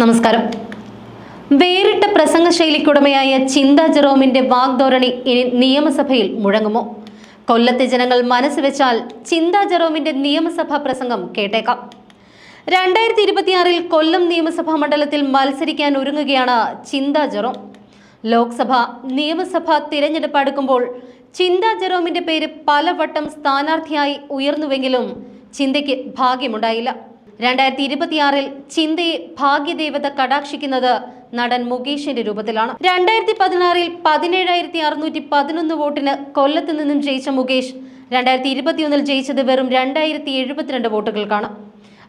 നമസ്കാരം. വേറിട്ട പ്രസംഗ ശൈലിക്കുടമയായ ചിന്ത ജെറോമിന്റെ വാഗ്ധോരണി ഇനി നിയമസഭയിൽ മുഴങ്ങുമോ? കൊല്ലത്തെ ജനങ്ങൾ മനസ്സ് വെച്ചാൽ ചിന്ത ജെറോമിന്റെ നിയമസഭാ പ്രസംഗം കേട്ടേക്കാം. രണ്ടായിരത്തി ഇരുപത്തിയാറിൽ കൊല്ലം നിയമസഭാ മണ്ഡലത്തിൽ മത്സരിക്കാൻ ഒരുങ്ങുകയാണ് ചിന്ത ജെറോം. ലോക്സഭ നിയമസഭ തിരഞ്ഞെടുപ്പ് അടുക്കുമ്പോൾ ചിന്ത ജെറോമിന്റെ പേര് പലവട്ടം സ്ഥാനാർത്ഥിയായി ഉയർന്നുവെങ്കിലും ചിന്തയ്ക്ക് ഭാഗ്യമുണ്ടായില്ല. രണ്ടായിരത്തി ഇരുപത്തിയാറിൽ ചിന്തയെ ഭാഗ്യദേവത കടാക്ഷിക്കുന്നത് നടൻ മുകേഷിന്റെ രൂപത്തിലാണ്. രണ്ടായിരത്തി പതിനാറിൽ പതിനേഴായിരത്തി അറുന്നൂറ്റി പതിനൊന്ന് വോട്ടിന് കൊല്ലത്ത് നിന്നും ജയിച്ച മുകേഷ് രണ്ടായിരത്തി ഇരുപത്തിയൊന്നിൽ ജയിച്ചത് വെറും രണ്ടായിരത്തി എഴുപത്തിരണ്ട് വോട്ടുകൾക്കാണ്.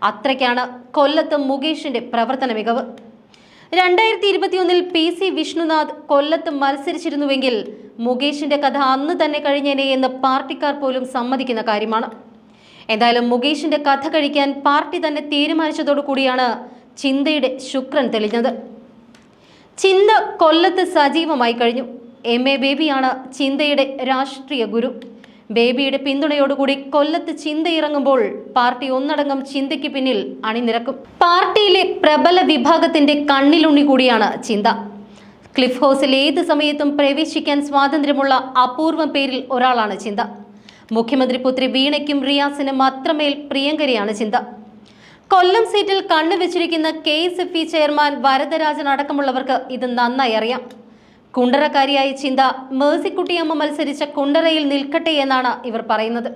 അത്രയ്ക്കാണ് കൊല്ലത്ത് മുകേഷിന്റെ പ്രവർത്തന മികവ്. രണ്ടായിരത്തി ഇരുപത്തിയൊന്നിൽ പി സി വിഷ്ണുനാഥ് കൊല്ലത്ത് മത്സരിച്ചിരുന്നുവെങ്കിൽ മുകേഷിന്റെ കഥ അന്ന് തന്നെ കഴിഞ്ഞേനെ എന്ന് പാർട്ടിക്കാർ പോലും സമ്മതിക്കുന്ന കാര്യമാണ്. എന്തായാലും മുകേഷിന്റെ കഥ കഴിക്കാൻ പാർട്ടി തന്നെ തീരുമാനിച്ചതോടു കൂടിയാണ് ചിന്തയുടെ ശുക്രൻ തെളിഞ്ഞത്. ചിന്ത കൊല്ലത്ത് സജീവമായി കഴിഞ്ഞു. എം എ ബേബിയാണ് ചിന്തയുടെ രാഷ്ട്രീയ ഗുരു. ബേബിയുടെ പിന്തുണയോടുകൂടി കൊല്ലത്ത് ചിന്ത ഇറങ്ങുമ്പോൾ പാർട്ടി ഒന്നടങ്കം ചിന്തയ്ക്ക് പിന്നിൽ അണിനിരക്കും. പാർട്ടിയിലെ പ്രബല വിഭാഗത്തിന്റെ കണ്ണിലുണ്ണി കൂടിയാണ് ചിന്ത. ക്ലിഫ് ഹൗസിൽ ഏത് സമയത്തും പ്രവേശിക്കാൻ സ്വാതന്ത്ര്യമുള്ള അപൂർവം പേരിൽ ഒരാളാണ് ചിന്ത. മുഖ്യമന്ത്രി പുത്രി വീണയ്ക്കും റിയാസിനും അത്രമേൽ പ്രിയങ്കരിയാണ് ചിന്ത. കൊല്ലം സീറ്റിൽ കണ്ണു വെച്ചിരിക്കുന്ന K S F E chairman Varadarajan അടക്കമുള്ളവർക്ക് ഇത് നന്നായി അറിയാം. കുണ്ടറക്കാരിയായ ചിന്ത മേഴ്സിക്കുട്ടിയമ്മ മത്സരിച്ച കുണ്ടറയിൽ നിൽക്കട്ടെ എന്നാണ് ഇവർ പറയുന്നത്.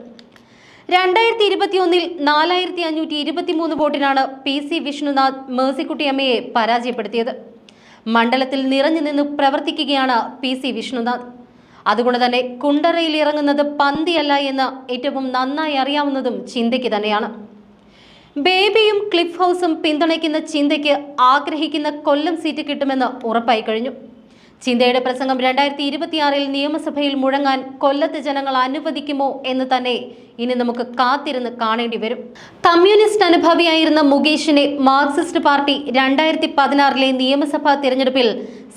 രണ്ടായിരത്തി ഇരുപത്തിയൊന്നിൽ നാലായിരത്തി അഞ്ഞൂറ്റി ഇരുപത്തിമൂന്ന് വോട്ടിനാണ് പി സി വിഷ്ണുനാഥ് മേഴ്സിക്കുട്ടിയമ്മയെ പരാജയപ്പെടുത്തിയത്. മണ്ഡലത്തിൽ നിറഞ്ഞു നിന്ന് പ്രവർത്തിക്കുകയാണ് പി സി വിഷ്ണുനാഥ്. അതുകൊണ്ട് തന്നെ കുണ്ടറയിൽ ഇറങ്ങുന്നത് പന്തിയല്ല എന്ന് ഏറ്റവും നന്നായി അറിയാവുന്നതും ചിന്തയ്ക്ക് തന്നെയാണ്. ബേബിയും ക്ലിഫ് ഹൗസും പിന്തുണയ്ക്കുന്ന ചിന്തയ്ക്ക് ആഗ്രഹിക്കുന്ന കൊല്ലം സീറ്റ് കിട്ടുമെന്ന് ഉറപ്പായി കഴിഞ്ഞു. ചിന്തയുടെ പ്രസംഗം രണ്ടായിരത്തി ഇരുപത്തിയാറിൽ നിയമസഭയിൽ മുഴങ്ങാൻ കൊല്ലത്ത് ജനങ്ങൾ അനുവദിക്കുമോ എന്ന് തന്നെ ഇനി നമുക്ക് കാത്തിരുന്ന് കാണേണ്ടി വരും. കമ്മ്യൂണിസ്റ്റ് അനുഭാവിയായിരുന്ന മുകേഷിനെ മാർക്സിസ്റ്റ് പാർട്ടി രണ്ടായിരത്തി പതിനാറിലെ നിയമസഭാ തിരഞ്ഞെടുപ്പിൽ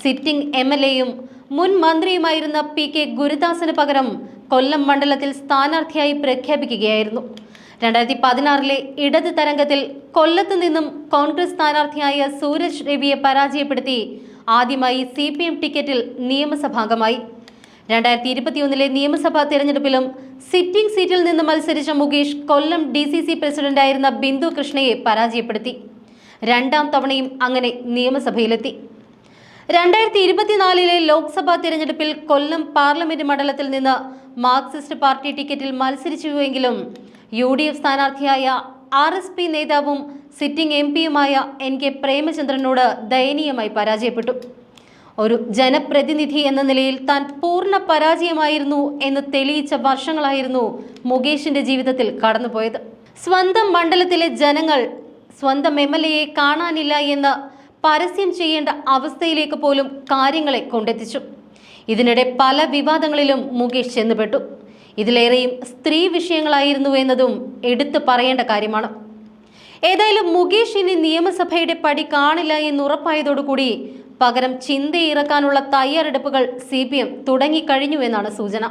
സിറ്റിംഗ് എം എൽ എയും മുൻ മന്ത്രിയുമായിരുന്ന പി കെ ഗുരുദാസിന് പകരം കൊല്ലം മണ്ഡലത്തിൽ സ്ഥാനാർത്ഥിയായി പ്രഖ്യാപിക്കുകയായിരുന്നു. രണ്ടായിരത്തി പതിനാറിലെ ഇടത് തരംഗത്തിൽ കൊല്ലത്ത് നിന്നും കോൺഗ്രസ് സ്ഥാനാർത്ഥിയായ സൂരജ് രവിയെ പരാജയപ്പെടുത്തി ആദ്യമായി സി പി എം ടിക്കറ്റിൽ നിയമസഭാംഗമായി രണ്ടായിരത്തി ഇരുപത്തിയൊന്നിലെ നിയമസഭാ തെരഞ്ഞെടുപ്പിലും സിറ്റിംഗ് സീറ്റിൽ നിന്ന് മത്സരിച്ച Mukesh Kollam D C C പ്രസിഡന്റായിരുന്ന ബിന്ദു കൃഷ്ണയെ പരാജയപ്പെടുത്തി. രണ്ടാം തവണയും അങ്ങനെ നിയമസഭയിലെത്തി. രണ്ടായിരത്തി ഇരുപത്തിനാലിലെ ലോക്സഭാ തിരഞ്ഞെടുപ്പിൽ കൊല്ലം പാർലമെന്റ് മണ്ഡലത്തിൽ നിന്ന് മാർക്സിസ്റ്റ് പാർട്ടി ടിക്കറ്റിൽ മത്സരിച്ചുവെങ്കിലും യു ഡി എഫ് സ്ഥാനാർത്ഥിയായ ആർ എസ് പി നേതാവും സിറ്റിംഗ് എം പിയുമായ എൻ കെ പ്രേമചന്ദ്രനോട് ദയനീയമായി പരാജയപ്പെട്ടു. ഒരു ജനപ്രതിനിധി എന്ന നിലയിൽ താൻ പൂർണ പരാജയമായിരുന്നു എന്ന് തെളിയിച്ച വർഷങ്ങളായിരുന്നു മുകേഷിന്റെ ജീവിതത്തിൽ കടന്നുപോയത്. സ്വന്തം മണ്ഡലത്തിലെ ജനങ്ങൾ സ്വന്തം എം എൽ എയെ കാണാനില്ല എന്ന് പരസ്യം ചെയ്യേണ്ട അവസ്ഥയിലേക്ക് പോലും കാര്യങ്ങളെ കൊണ്ടെത്തിച്ചു. ഇതിനിടെ പല വിവാദങ്ങളിലും മുകേഷ് ചെന്നുപെട്ടു. ഇതിലേറെയും സ്ത്രീ വിഷയങ്ങളായിരുന്നു എന്നതും എടുത്തു പറയേണ്ട കാര്യമാണ്. ഏതായാലും മുകേഷ് ഇനി നിയമസഭയുടെ പടി കാണില്ല എന്ന് ഉറപ്പായതോടുകൂടി പകരം ചിന്തയിറക്കാനുള്ള തയ്യാറെടുപ്പുകൾ സി പി എം തുടങ്ങിക്കഴിഞ്ഞു എന്നാണ് സൂചന.